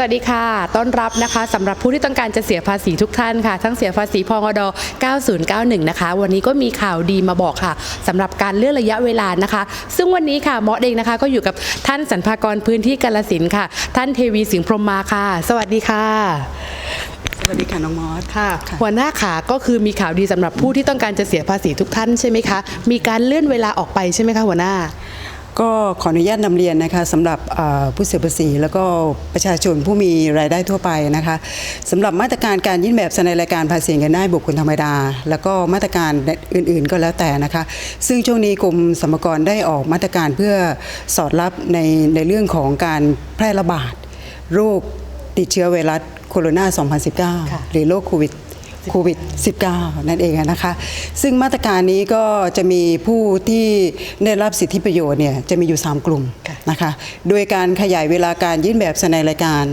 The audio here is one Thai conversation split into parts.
สวัสดีค่ะ ต้อนรับนะคะสำหรับผู้ที่ต้องการจะเสียภาษีทุกท่านค่ะ ทั้งเสียภาษีพองอด9091 นะคะ วันนี้ก็มีข่าวดีมาบอกค่ะสำหรับการเลื่อนระยะเวลานะคะ ซึ่งวันนี้ค่ะมอเองนะคะ ก็อยู่กับท่านสรรพากรพื้นที่กาลสินธุ์ค่ะ ท่านเทวีสิงห์พรหมมาค่ะ สวัสดีค่ะ วัสดีค่ะน้องมอสค่ะค่ะหัวหน้าขาก็คือมีข่าวดีสำหรับผู้ที่ต้องการจะเสียภาษีทุกท่านใช่ไหมคะ มีการเลื่อนเวลาออกไปใช่ไหมคะหัวหน้าก็ขออนุญาตนำเรียนนะคะสำหรับอ่าผู้เสียภาษีแล้วก็ประชาชนผู้มีรายได้ทั่วไปนะคะสำหรับมาตรการการยื่นแบบเสนอรายการภาษีเงินได้บุคคลธรรมดา แล้วก็มาตรการอื่นๆก็แล้วแต่นะคะ ซึ่งช่วงนี้กรมสรรพากรได้ออกมาตรการเพื่อสอดรับในในเรื่องของการแพร่ระบาดโรคติดเชื้อไวรัส โคโรนาค่ะ2019 หรือโรคโควิดโควิด -19 นั่นเองนะคะ ซึ่งมาตรการนี้ก็จะมีผู้ที่ได้รับสิทธิประโยชน์เนี่ยจะมีอยู่ 3 กลุ่มนะคะ โดยการขยายเวลาการยื่นแบบแสดงรายการ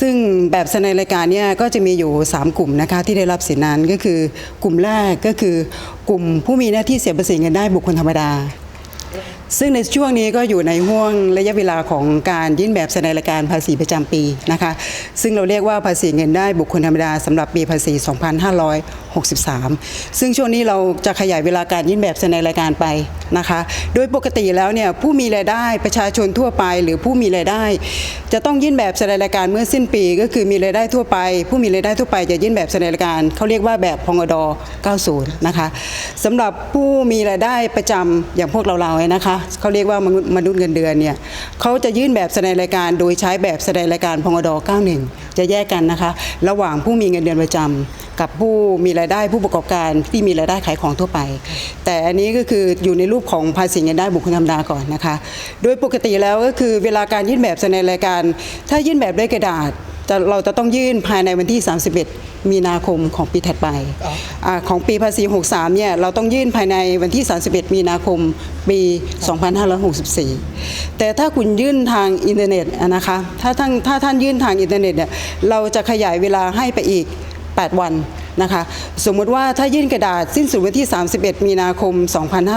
ซึ่งแบบแสดงรายการเนี่ยก็จะมีอยู่ 3 กลุ่มนะคะที่ได้รับสิทธินั้นก็คือกลุ่มแรกก็คือกลุ่มผู้มีหน้าที่เสียภาษีเงินได้บุคคลธรรมดา ซึ่งในช่วงนี้ก็อยู่ในห่วงระยะเวลาของการยื่นแบบแสดงรายการภาษีประจำปีนะคะ ซึ่งเราเรียกว่าภาษีเงินได้บุคคลธรรมดาสำหรับปีภาษี 2563 ซึ่งช่วงนี้เราจะขยายเวลาการยื่นแบบแสดงรายการไปนะคะ โดยปกติแล้วเนี่ยผู้มีรายได้ประชาชนทั่วไปหรือผู้มีรายได้ จะต้องยื่นแบบแสดงรายการเมื่อสิ้นปี ก็คือมีรายได้ทั่วไป ผู้มีรายได้ทั่วไปจะยื่นแบบแสดงรายการเขาเรียกว่าแบบพงด90นะคะสำหรับผู้มีรายได้ประจำอย่างพวกเราๆเนี่ยนะคะเขาเรียกว่ามนุษย์เงินเดือนเนี่ยเขาจะยื่นแบบแสดงรายการโดยใช้แบบแสดงรายการพงด91 จะแยกกันนะคะ ระหว่างผู้มีเงินเดือนประจำกับผู้มีรายได้ผู้ประกอบการที่มีรายได้ขายของทั่วไป แต่อันนี้ก็คืออยู่ในรูปของภาษีเงินได้บุคคลธรรมดาก่อนนะคะ โดยปกติแล้วก็คือเวลาการยื่นแบบแสดงรายการ ถ้ายื่นแบบด้วยกระดาษ จะเราจะต้องยื่นภายในวันที่ 31 มีนาคมของปีถัดไปอาของปีภาษี 63 เนี่ยเราต้องยื่นภายในวันที่ 31 มีนาคมปี 2564 แต่ถ้าคุณยื่นทางอินเทอร์เน็ตอะนะคะถ้าท่านถ้าท่านยื่นทางอินเทอร์เน็ตเนี่ยเราจะขยายเวลาให้ไปอีก 8 วัน นะคะสมมติว่าถ้ายื่นกระดาษสิ้นสุดวันที่ 31 มีนาคม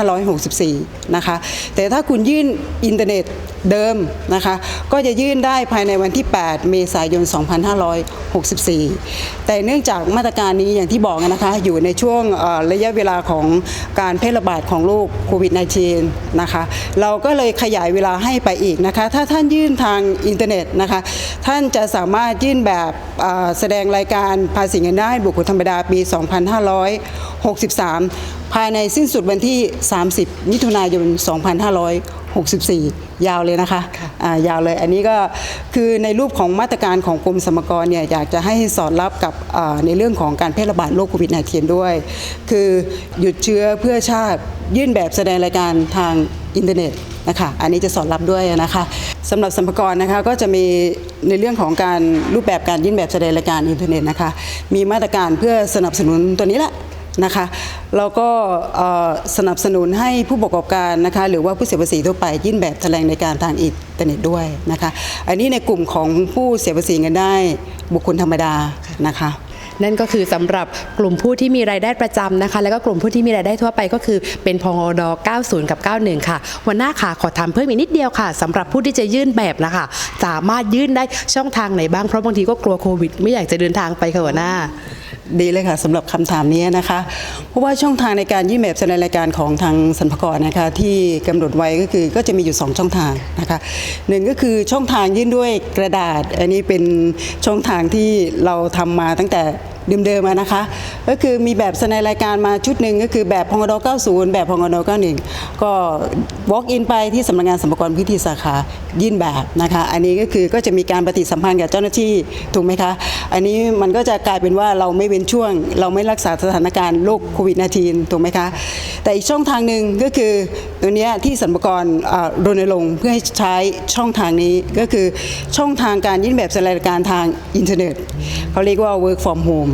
2564 นะคะแต่ถ้าคุณยื่นอินเทอร์เน็ตเดิมนะคะก็จะยื่นได้ภายในวันที่ 8 เมษายน 2564 แต่เนื่องจากมาตรการนี้อย่างที่บอกนะคะอยู่ในช่วงระยะเวลาของการแพร่ระบาดของโรคโควิด -19 นะคะเราก็เลยขยายเวลาให้ไปอีกนะคะถ้าท่านยื่นทางอินเทอร์เน็ตนะคะท่านจะสามารถยื่นแบบแสดงรายการภาษีเงินได้บุคคลธรรมดาปี 2563 ภายในสิ้นสุดวันที่ 30 มิถุนายน 2564 ยาวเลยนะคะอ่ายาวเลยอันนี้ก็คือในรูปของมาตรการของกรมสรรพากรเนี่ยอยากจะให้สอดรับกับอ่าในเรื่องของการแพร่ระบาดโรคโควิด -19 ด้วย คือหยุดเชื้อเพื่อชาติยื่นแบบแสดงรายการทางอินเทอร์เน็ต นะคะ อันนี้จะสอดรับด้วยนะคะสำหรับสรรพากรนะคะก็จะมีในเรื่องของการรูปแบบการยื่นแบบแสดงรายการอินเทอร์เน็ตนะคะมีมาตรการเพื่อสนับสนุนตัวนี้แหละนะคะแล้วก็สนับสนุนให้ผู้ประกอบการนะคะหรือว่าผู้เสียภาษีทั่วไปยื่นแบบแถลงในการทางอินเทอร์เน็ตด้วยนะคะอันนี้ในกลุ่มของผู้เสียภาษีเงินได้บุคคลธรรมดานะคะ นั่นก็คือสำหรับกลุ่มผู้ที่มีรายได้ประจำนะคะ แล้วก็กลุ่มผู้ที่มีรายได้ทั่วไปก็คือเป็นพอด90 กับ 91 ค่ะหัวหน้าค่ะขอถามเพิ่มอีกนิดเดียวค่ะสำหรับผู้ที่จะยื่นแบบนะคะ สามารถยื่นได้ช่องทางไหนบ้างเพราะบางทีก็กลัวโควิด ไม่อยากจะเดินทางไปค่ะหัวหน้า ดีเลยค่ะสำหรับคำถามนี้นะคะ เพราะว่าช่องทางในการยื่นแบบในรายการของทางสรรพากรนะคะ ที่กำหนดไว้ก็คือก็จะมีอยู่ 2 ช่องทางนะคะหนึ่งก็คือช่องทางยื่นด้วยกระดาษ อันนี้เป็นช่องทางที่เราทำมาตั้งแต่ เดิมๆนะคะ ก็คือมีแบบแสดงรายการมาชุดหนึ่งก็คือแบบพงด90 แบบพงด91 ก็ walk in ไปที่สำนักงานสรรพากรพื้นที่สาขายื่นแบบนะคะ อันนี้ก็คือก็จะมีการปฏิสัมพันธ์กับเจ้าหน้าที่ถูกไหมคะ อันนี้มันก็จะกลายเป็นว่าเราไม่เว้นช่วง เราไม่รักษาสถานการณ์โรคโควิด -19 ถูกไหมคะ แต่อีกช่องทางหนึ่งก็คือตัวเนี้ยที่สรรพากรรณรงค์เพื่อให้ใช้ช่องทางนี้ก็คือช่องทางการยื่นแบบสดงรายการทางอินเทอร์เน็ตเขาเรียกว่า work from home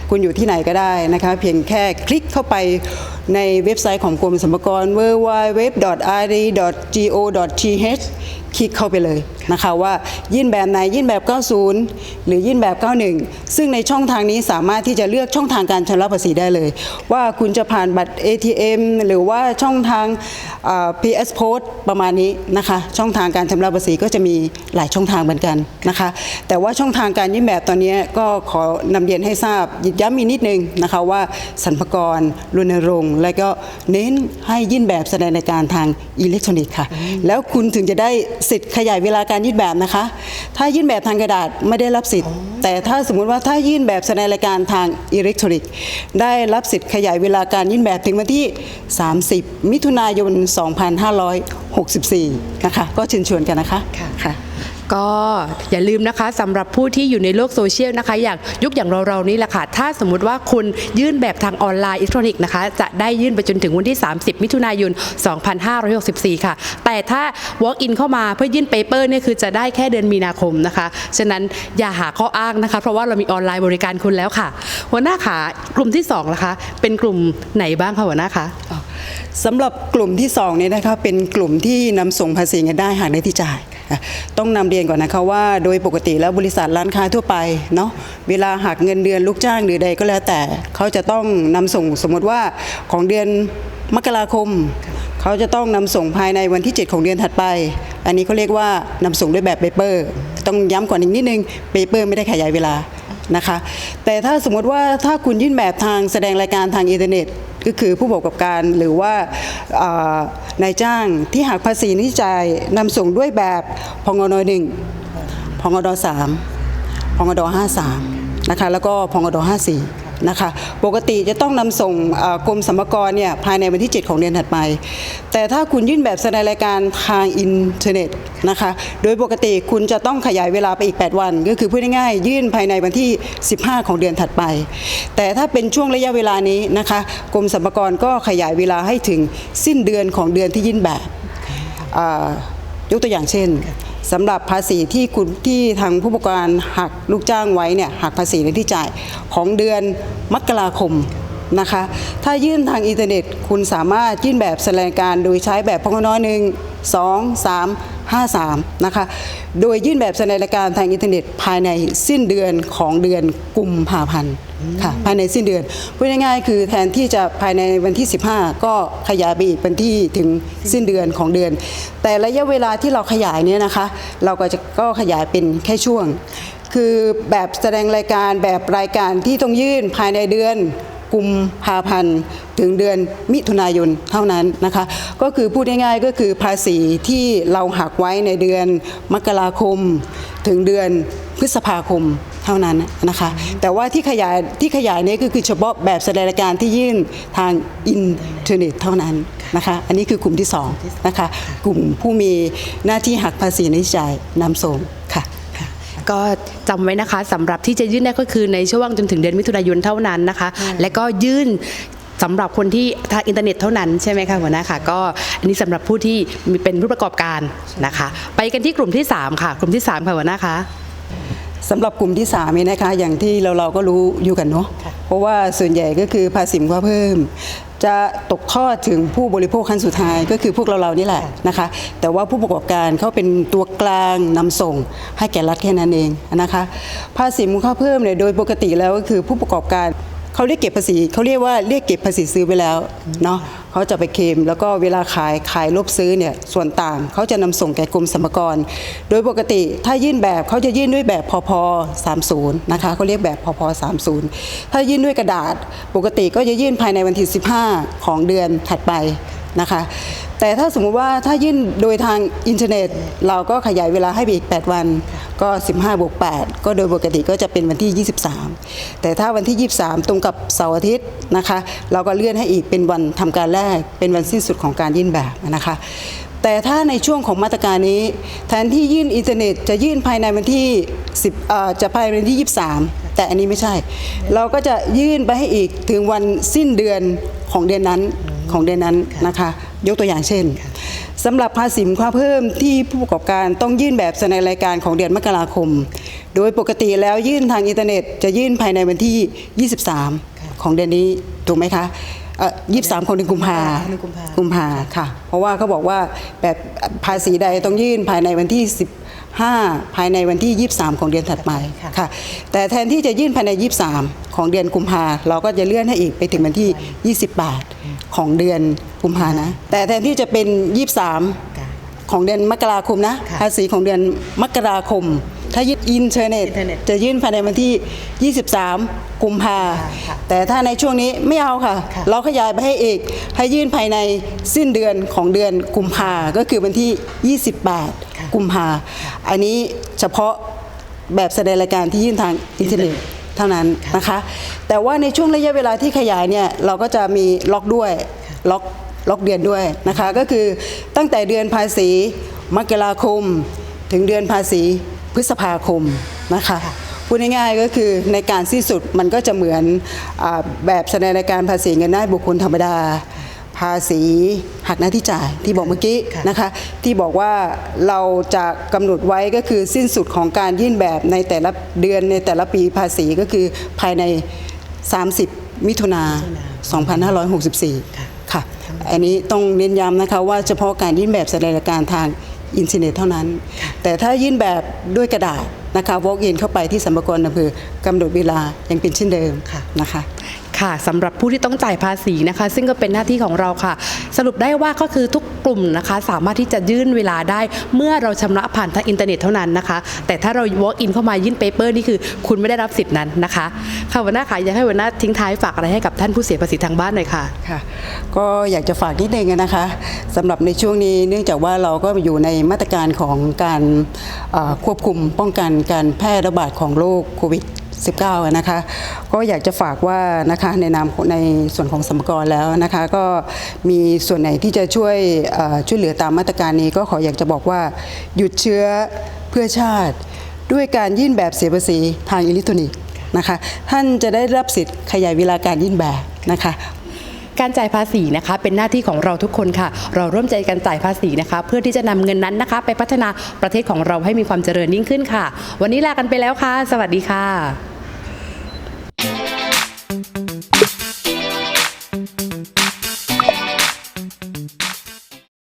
คุณอยู่ที่ไหนก็ได้นะคะ เพียงแค่คลิกเข้าไปในเว็บไซต์ของกรมสรรพากร www.ri.go.th คลิกเข้าไปเลยนะคะว่ายื่นแบบไหนยื่นแบบ 90 หรือยื่นแบบ 91 ซึ่งในช่องทางนี้สามารถที่จะเลือกช่องทางการชำระภาษีได้เลย ว่าคุณจะผ่านบัตร ATM หรือว่าช่องทาง PS Post ประมาณนี้นะคะช่องทางการชำระภาษีก็จะมีหลายช่องทางเหมือนกันนะคะแต่ว่าช่องทางการยื่นแบบตอนนี้ก็ขอนำเรียนให้ทราบยำอีกนิดนึงนะคะว่าสรรพากรรณรงค์และก็เน้นให้ยื่นแบบแสดงในการทางอิเล็กทรอนิกส์ค่ะ แล้วคุณถึงจะได้สิทธิ์ขยายเวลาการยื่นแบบนะคะ ถ้ายื่นแบบทางกระดาษไม่ได้รับสิทธิ์ แต่ถ้าสมมุติว่าถ้ายื่นแบบแสดงรายการทางอิเล็กทรอนิกส์ได้รับสิทธิ์ขยายเวลาการยื่นแบบถึงวันที่ 30 มิถุนายน 2564 นะคะ ก็เชิญชวนกันนะคะค่ะ ก็อย่าลืมนะคะสำหรับผู้ที่อยู่ในโลกโซเชียลนะคะ อย่างยุคอย่างเราๆนี่แหละค่ะ ถ้าสมมุติว่าคุณยื่นแบบทางออนไลน์อิเล็กทรอนิกส์นะคะ จะได้ยื่นไปจนถึงวันที่ 30 มิถุนายน 2564 ค่ะ แต่ถ้า walk in เข้ามาเพื่อยื่นเปเปอร์เนี่ยคือจะได้แค่เดือนมีนาคมนะคะ ฉะนั้นอย่าหาข้ออ้างนะคะ เพราะว่าเรามีออนไลน์บริการคุณแล้วค่ะ หัวหน้าขากลุ่มที่2นะคะ เป็นกลุ่มไหนบ้างคะหัวหน้าคะสำหรับกลุ่มที่2เนี่ยนะคะเป็นกลุ่มที่นำส่งภาษีเงินได้หากได้ที่จ่าย ค่ะต้องนำเรียนก่อนนะคะว่าโดยปกติแล้วบริษัทร้านค้าทั่วไปเนาะเวลาหักเงินเดือนลูกจ้างหรือใดก็แล้วแต่เขาจะต้องนำส่งสมมติว่าของเดือนมกราคม เขาจะต้องนำส่งภายในวันที่ 7 ของเดือนถัดไป อันนี้เขาเรียกว่านำส่งด้วยแบบเปเปอร์ต้องย้ำก่อนอีกนิดนึงเปเปอร์ไม่ได้ขยายเวลานะคะ แต่ถ้าสมมติว่าถ้าคุณยื่นแบบทางแสดงรายการทางอินเทอร์เน็ต ก็คือผู้ประกอบการหรือว่านายจ้างที่หักภาษีนิจ่ายนำส่งด้วยแบบพงนหนึ่งพงดสามพงดห้าสามนะคะแล้วก็พงดห้าสี่ นะคะ ปกติจะต้องนำส่งกรมสรรพากรเนี่ยภายในวันที่ 7 ของเดือนถัดไป แต่ถ้าคุณยื่นแบบแสดงรายการทางอินเทอร์เน็ตนะคะ โดยปกติคุณจะต้องขยายเวลาไปอีก 8 วัน ก็คือพูดง่ายๆยื่นภายในวันที่ 15 ของเดือนถัดไป แต่ถ้าเป็นช่วงระยะเวลานี้นะคะกรมสรรพากรก็ขยายเวลาให้ถึงสิ้นเดือนของเดือนที่ยื่นแบบยกตัวอย่างเช่น สำหรับภาษีที่คุณที่ทางผู้ประกอบการหักลูกจ้างไว้เนี่ยหักภาษีในที่จ่ายของเดือนมกราคมนะคะ ถ้ายื่นทางอินเทอร์เน็ต คุณสามารถยื่นแบบแสดงการโดยใช้แบบพงน้อยหนึ่ง สองสามห้าสามนะคะ โดยยื่นแบบแสดงรายการทางอินเทอร์เน็ตภายในสิ้นเดือนของเดือนกุมภาพันธ์ค่ะภายในสิ้นเดือนพูดง่ายๆคือแทนที่จะภายในวันที่ 15 ก็ขยายไปอีกวันที่ถึงสิ้นเดือนของเดือน แต่ระยะเวลาที่เราขยายเนี่ยนะคะ เราก็จะก็ขยายเป็นแค่ช่วง คือแบบแสดงรายการแบบรายการที่ต้องยื่นภายในเดือน กุมภาพันธ์ถึงเดือนมิถุนายนเท่านั้นนะคะ ก็คือพูดง่ายๆก็คือภาษีที่เราหักไว้ในเดือนมกราคม ถึงเดือนพฤษภาคมเท่านั้นนะคะ แต่ว่าที่ขยายที่ขยายนี้ก็คือเฉพาะแบบแสดงการที่ยื่นทางอินเทอร์เน็ตเท่านั้นนะคะ อันนี้คือกลุ่มที่สองนะคะ กลุ่มผู้มีหน้าที่หักภาษีในจ่ายนำส่ง ก็จำไว้นะคะสำหรับที่จะยื่นได้ก็คือในช่วงจนถึงเดือนมิถุนายนเท่านั้นนะคะ และก็ยื่นสำหรับคนที่ทางอินเทอร์เน็ตเท่านั้นใช่ไหมคะหัวหน้าค่ะก็อันนี้สำหรับผู้ที่มีเป็นผู้ประกอบการนะคะ ไปกันที่กลุ่มที่ 3 ค่ะ กลุ่มที่ 3 ค่ะหัวหน้าคะสำหรับกลุ่มที่3นี่นะคะ อย่างที่เราเราก็รู้อยู่กันเนาะเพราะว่าส่วนใหญ่ก็คือภาษีมูลค่าเพิ่ม จะตกทอดถึงผู้บริโภคขั้นสุดท้ายก็คือพวกเราเรานี่แหละนะคะ แต่ว่าผู้ประกอบการเขาเป็นตัวกลางนำส่ง ให้แก่รัฐแค่นั้นเองนะคะ ภาษีมูลค่าเพิ่มเนี่ยโดยปกติแล้วก็คือผู้ประกอบการ เขาเรียกเก็บภาษีเขาเรียกว่าเรียกเก็บภาษีซื้อไปแล้วเนาะเขาจะไปเคลมแล้วก็เวลาขายขายลบซื้อเนี่ยส่วนต่างเขาจะนำส่งแก่กรมสรรพากร โดยปกติถ้ายื่นแบบเขาจะยื่นด้วยแบบพพ30นะคะเขาเรียกแบบพพ30 ถ้ายื่นด้วยกระดาษ ปกติก็จะยื่นภายในวันที่ 15 ของเดือนถัดไปนะคะ แต่ถ้าสมมุติว่าถ้ายื่นโดยทางอินเทอร์เน็ต เราก็ขยายเวลาให้ไปอีก 8 วัน ก็ 15บวก8ก็โดยปกติก็จะเป็นวันที่ 23 แต่ถ้าวันที่ 23 ตรงกับเสาร์อาทิตย์นะคะ เราก็เลื่อนให้อีกเป็นวันทำการแรก เป็นวันสิ้นสุดของการยื่นแบบนะคะแต่ถ้าในช่วงของมาตรการนี้แทนที่ยื่นอินเทอร์เน็ต จะยื่นภายในวันที่ 10จะภายในวันที่ 23 แต่อันนี้ไม่ใช่ เราก็จะยื่นไปให้อีกถึงวันสิ้นเดือนของเดือนนั้นของเดือนนั้นนะคะ ยกตัวอย่างเช่นสำหรับภาษีมูลค่าเพิ่มที่ผู้ประกอบการต้องยื่นแบบแสดงรายการของเดือนมกราคม โดยปกติแล้วยื่นทางอินเทอร์เน็ต จะยื่นภายในวันที่ 23 ของเดือนนี้ถูกไหมคะยี่สิบสามของเดือนกุมภาเดือนกุมภากุมภาค่ะ เพราะว่าเขาบอกว่าแบบภาษีใดต้องยื่นภายในวันที่15ภายในวันที่ 23 ของเดือนถัดไปค่ะ แต่แทนที่จะยื่นภายใน 23 ของเดือนกุมภาเราก็จะเลื่อนให้อีกไปถึงวันที่ 28 ของเดือน กุมภานะ แต่แทนที่จะเป็น23ค่ะของเดือนมกราคมนะ ค่ะภาษีของเดือนมกราคม ถ้ายึดอินเทอร์เน็ตอินเทอร์เน็ตจะยื่นภายในวันที่ 23 กุมภาค่ะแต่ถ้าในช่วงนี้ไม่เอาค่ะ ค่ะ เราขยายไปให้อีกให้ยื่นภายในสิ้นเดือนของเดือนกุมภาก็คือวันที่ 28 กุมภาอันนี้เฉพาะแบบแสดงรายการที่ยื่นทางอินเทอร์เน็ต เท่านั้นนะคะ แต่ว่าในช่วงระยะเวลาที่ขยายเนี่ยเราก็จะมีล็อกด้วยล็อก ล็อกเดือนด้วยนะคะ ก็คือตั้งแต่เดือนภาษีมกราคม ถึงเดือนภาษีพฤษภาคมนะคะพูดง่ายๆก็คือในการสิ้นสุดมันก็จะเหมือนอแบบแสดงรายการภาษีเงินได้บุคคลธรรมดา ภาษีหักหน้าที่จ่ายที่บอกเมื่อกี้นะคะ ที่บอกว่าเราจะกำหนดไว้ก็คือสิ้นสุดของการยื่นแบบในแต่ละเดือนในแต่ละปีภาษีก็คือภายใน 30 มิถุนา2564ค่ะค่ อันนี้ต้องเน้นย้ำนะคะว่าเฉพาะการยื่นแบบแสดงการทาง อินเทอร์เน็ตเท่านั้น แต่ถ้ายื่นแบบด้วยกระดาษนะคะ walk in เข้าไปที่สัมภาระอำเภอกำหนดเวลายังเป็นเช่นเดิมค่ะนะคะค่ะสำหรับผู้ที่ต้องจ่ายภาษีนะคะ ซึ่งก็เป็นหน้าที่ของเราค่ะ สรุปได้ว่าก็คือทุกกลุ่มนะคะ สามารถที่จะยื่นเวลาได้ เมื่อเราชำระผ่านทางอินเทอร์เน็ตเท่านั้นนะคะ แต่ถ้าเรา walk in เข้ามายื่นเปเปอร์นี่คือ คุณไม่ได้รับสิทธิ์นั้นนะคะค่ะวันหน้าค่ะอยากให้วันหน้าทิ้งท้ายฝากอะไรให้กับท่านผู้เสียภาษีทางบ้านหน่อยค่ะค่ะ ก็อยากจะฝากนิดนึงนะคะ สำหรับในช่วงนี้เนื่องจากว่าเราก็อยู่ในมาตรการของการควบคุมป้องกันการแพร่ระบาดของโรคโควิด19นะคะก็อยากจะฝากว่านะคะในนามในส่วนของสมกรแล้วนะคะก็มีส่วนไหนที่จะช่วยช่วยเหลือตามมาตรการนี้ก็ขออยากจะบอกว่าหยุดเชื้อเพื่อชาติ ด้วยการยื่นแบบเสียภาษีทางอิเล็กทรอนิกส์นะคะท่านจะได้รับสิทธิ์ขยายเวลาการยื่นแบบนะคะ การจ่ายภาษีนะคะ เป็นหน้าที่ของเราทุกคนค่ะ เราร่วมใจกันจ่ายภาษีนะคะ เพื่อที่จะนำเงินนั้นนะคะ ไปพัฒนาประเทศของเราให้มีความเจริญยิ่งขึ้นค่ะ วันนี้ลากันไปแล้วค่ะ สวัสดีค่ะ